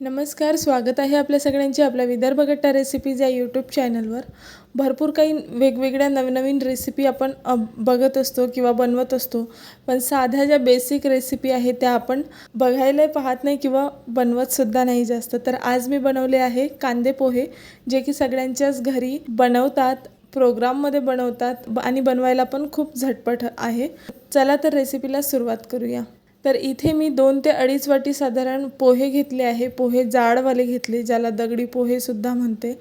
नमस्कार स्वागत आहे आपल्या सगळ्यांचे आपल्या विदर्भ गट्टा रेसिपीज या यूट्यूब चॅनलवर भरपूर काही वेगवेगळ्या नवनवीन रेसिपी आपण बघत असतो किंवा बनवत असतो. पण साध्या ज्या बेसिक रेसिपी आहेत त्या आपण बघायला पाहत नाही किंवा बनवतसुद्धा नाही जास्त. तर आज मी बनवले आहे कांदे पोहे जे की सगळ्यांच्याच घरी बनवतात प्रोग्राममध्ये बनवतात ब- आणि बनवायला पण खूप झटपट आहे. चला तर रेसिपीला सुरुवात करूया. तर इथे मी दोन ते अडीच वाटी साधारण पोहे घेतले आहे. पोहे जाडवाले घेतले ज्याला दगडी पोहेसुद्धा म्हणते.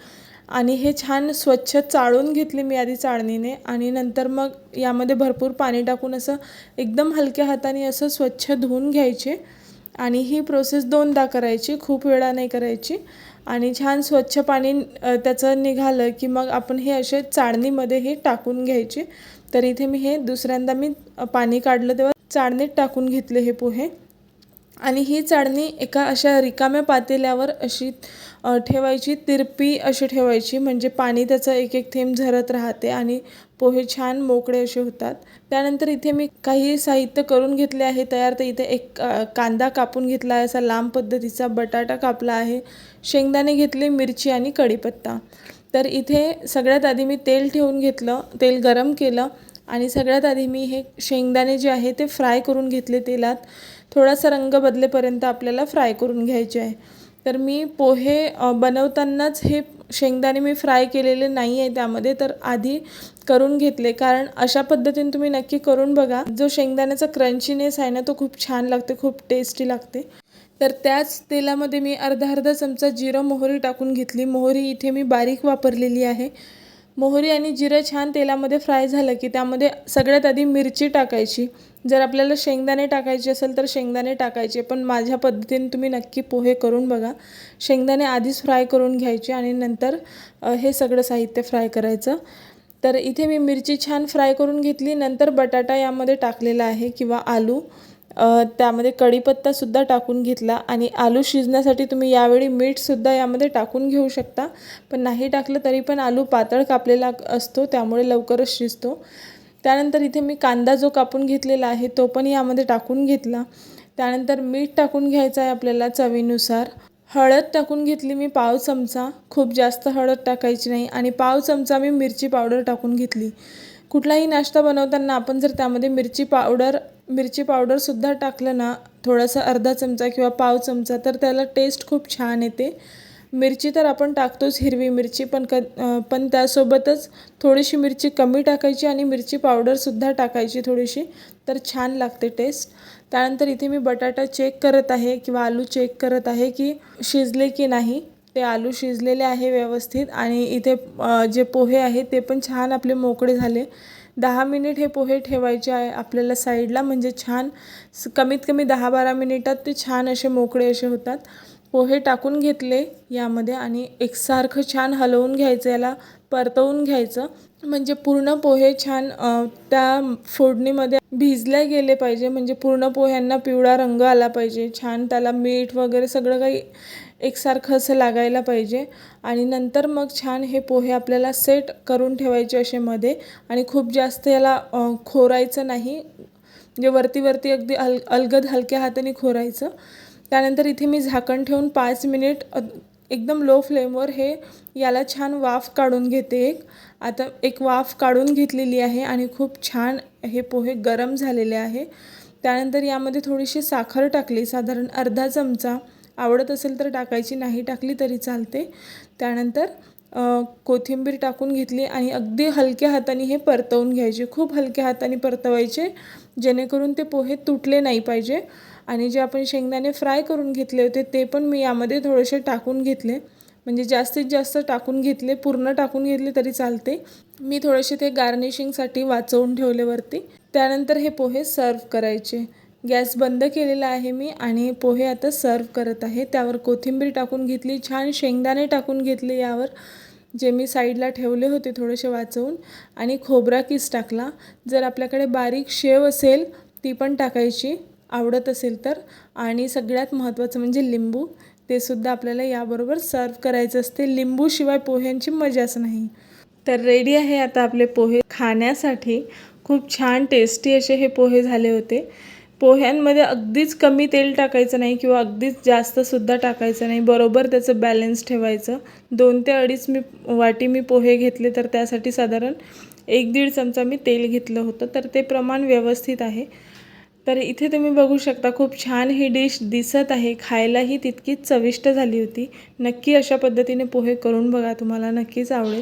आणि हे छान स्वच्छ चाळून घेतले मी आधी चाळणीने. आणि नंतर मग यामध्ये भरपूर पाणी टाकून असं एकदम हलक्या हाताने असं स्वच्छ धुवून घ्यायचे. आणि ही प्रोसेस दोनदा करायची खूप वेळा नाही करायची. आणि छान स्वच्छ पाणी त्याचं निघालं की मग आपण हे असे चाळणीमध्ये हे टाकून घ्यायचे. तर इथे मी हे दुसऱ्यांदा मी पाणी काढलं तेव्हा चाळणीत टाकून घेतले हे पोहे. आणि ही चाळणी एका अशा रिकाम्या पातेल्यावर अशी ठेवायची तिरपी अशी ठेवायची. म्हणजे पाणी त्याचं एक एक थेंब झरत राहते आणि पोहे छान मोकळे असे होतात. त्यानंतर इथे मी काही साहित्य करून घेतले आहे. तयार तर इथे एक कांदा कापून घेतला आहे. असा लांब पद्धतीचा बटाटा कापला आहे. शेंगदाणे घेतले मिरची आणि कढीपत्ता. तर इथे सगळ्यात आधी मी तेल ठेवून घेतलं तेल गरम केलं. आणि सगळ्यात आधी मी हे शेंगदाणे जे आहे ते फ्राय करून घेतले तेलात. थोडासा रंग बदलेपर्यंत आपल्याला फ्राय करून घ्यायचे आहे. तर मी पोहे बनवतानाच हे शेंगदाणे मी फ्राय केलेले नाही आहे त्यामध्ये तर आधी करून घेतले. कारण अशा पद्धतीने तुम्ही नक्की करून बघा. जो शेंगदाण्याचा क्रंचीनेस आहे ना तो खूप छान लागते खूप टेस्टी लागते. तर त्याच तेलामध्ये मी अर्धा अर्धा चमचा जिरं मोहरी टाकून घेतली. मोहरी इथे मी बारीक वापरलेली आहे. मोहरी आणि जिरं छान तेलामध्ये फ्राय झालं की त्यामध्ये सगळ्यात आधी मिरची टाकायची. जर आपल्याला शेंगदाणे टाकायचे असेल तर शेंगदाणे टाकायचे पण माझ्या पद्धतीने तुम्ही नक्की पोहे करून बघा. शेंगदाणे आधीच फ्राय करून घ्यायचे आणि नंतर हे सगळं साहित्य फ्राय करायचं. तर इथे मी मिरची छान फ्राय करून घेतली. नंतर बटाटा यामध्ये टाकलेला आहे किंवा आलू. त्यामध्ये कढीपत्तासुद्धा टाकून घेतला आणि आलू शिजण्यासाठी तुम्ही यावेळी मीठसुद्धा यामध्ये टाकून घेऊ शकता. पण नाही टाकलं तरी पण आलू पातळ कापलेला असतो त्यामुळे लवकरच शिजतो. त्यानंतर इथे मी कांदा जो कापून घेतलेला आहे तो पण यामध्ये टाकून घेतला. त्यानंतर मीठ टाकून घ्यायचं आहे आपल्याला चवीनुसार. हळद टाकून घेतली मी पाव चमचा. खूप जास्त हळद टाकायची नाही आणि पाव चमचा मी मिरची पावडर टाकून घेतली. कुठलाही नाश्ता बनवताना आपण जर त्यामध्ये मिरची पावडर मिरची पावडरसुद्धा टाकलं ना थोडासा अर्धा चमचा किंवा पाव चमचा तर त्याला टेस्ट खूप छान येते. मिरची तर आपण टाकतोच हिरवी मिरची पण क पण त्यासोबतच थोडीशी मिरची कमी टाकायची आणि मिरची पावडरसुद्धा टाकायची थोडीशी तर छान लागते टेस्ट त्यानंतर इथे मी बटाटा चेक करत आहे किंवा आलू चेक करत आहे की शिजले की नाही. ते आलू शिजलेले आहे व्यवस्थित आणि इथे जे पोहे आहे ते पण छान आपले मोकळे झाले. दहा मिनिट हे पोहे ठेवायचे आहे आपल्याला साईडला म्हणजे छान स- कमीत कमी दहा बारा मिनिटात ते छान असे मोकळे असे होतात. पोहे टाकून घेतले यामध्ये आणि एकसारखं छान हलवून घ्यायचं याला परतवून घ्यायचं. म्हणजे पूर्ण पोहे छान त्या फोडणीमध्ये भिजले गेले पाहिजे. म्हणजे पूर्ण पोह्यांना पिवळा रंग आला पाहिजे. छान त्याला मीठ वगैरे सगळं काही एकसारखं असं लागायला पाहिजे. आणि नंतर मग छान हे पोहे आपल्याला सेट करून ठेवायचे असे मध्ये. आणि खूप जास्त याला खोरायचं नाही. म्हणजे वरती वरती अगदी अल अलगद हलक्या हाताने खोरायचं. त्यानंतर इथे मी झाकण ठेवून पाच मिनिट एकदम लो फ्लेमवर हे याला छान वाफ काढून घेते एक. आता एक वाफ काढून घेतलेली आहे आणि खूप छान हे पोहे गरम झालेले आहे. त्यानंतर यामध्ये थोडीशी साखर टाकली साधारण अर्धा चमचा. आवडत असेल तर टाकायची नाही टाकली तरी चालते. त्यानंतर कोथिंबीर टाकून घेतली आणि अगदी हलक्या हाताने हे परतवून घ्यायचे. खूप हलक्या हाताने परतवायचे जेणेकरून ते पोहे तुटले नाही पाहिजे. आणि जे आपण शेंगदाणे फ्राय करून घेतले होते ते पण मी यामध्ये थोडेसे टाकून घेतले. म्हणजे जास्तीत जास्त टाकून घेतले पूर्ण टाकून घेतले तरी चालते. मी थोडेसे ते गार्निशिंगसाठी वाचवून ठेवले वरती. त्यानंतर हे पोहे सर्व करायचे. गॅस बंद केलेला आहे मी आणि पोहे आता सर्व करत आहे. त्यावर कोथिंबीर टाकून घेतली छान शेंगदाणे टाकून घेतले यावर जे मी साईडला ठेवले होते थोडेसे वाचवून. आणि खोबरा किस टाकला. जर आपल्याकडे बारीक शेव असेल ती पण टाकायची आवडत असेल तर. आणि सगळ्यात महत्त्वाचं म्हणजे लिंबू. ते सुद्धा आपल्याला याबरोबर सर्व करायचं असते. लिंबूशिवाय पोह्यांची मजाच नाही. तर रेडी आहे आता आपले पोहे खाण्यासाठी. खूप छान टेस्टी असे हे पोहे झाले होते. पोह्यांमध्ये अगदीच कमी तेल टाकायचं नाही किंवा अगदीच जास्तसुद्धा टाकायचं नाही बरोबर त्याचं बॅलन्स ठेवायचं. दोन ते अडीच मी वाटी मी पोहे घेतले तर त्यासाठी साधारण एक दीड चमचा मी तेल घेतलं होतं. तर ते प्रमाण व्यवस्थित आहे. तर इथे तुम्ही बघू शकता खूप छान ही डिश दिसत आहे. खायलाही तितकीच चविष्ट झाली होती. नक्की अशा पद्धतीने पोहे करून बघा तुम्हाला नक्कीच आवडेल.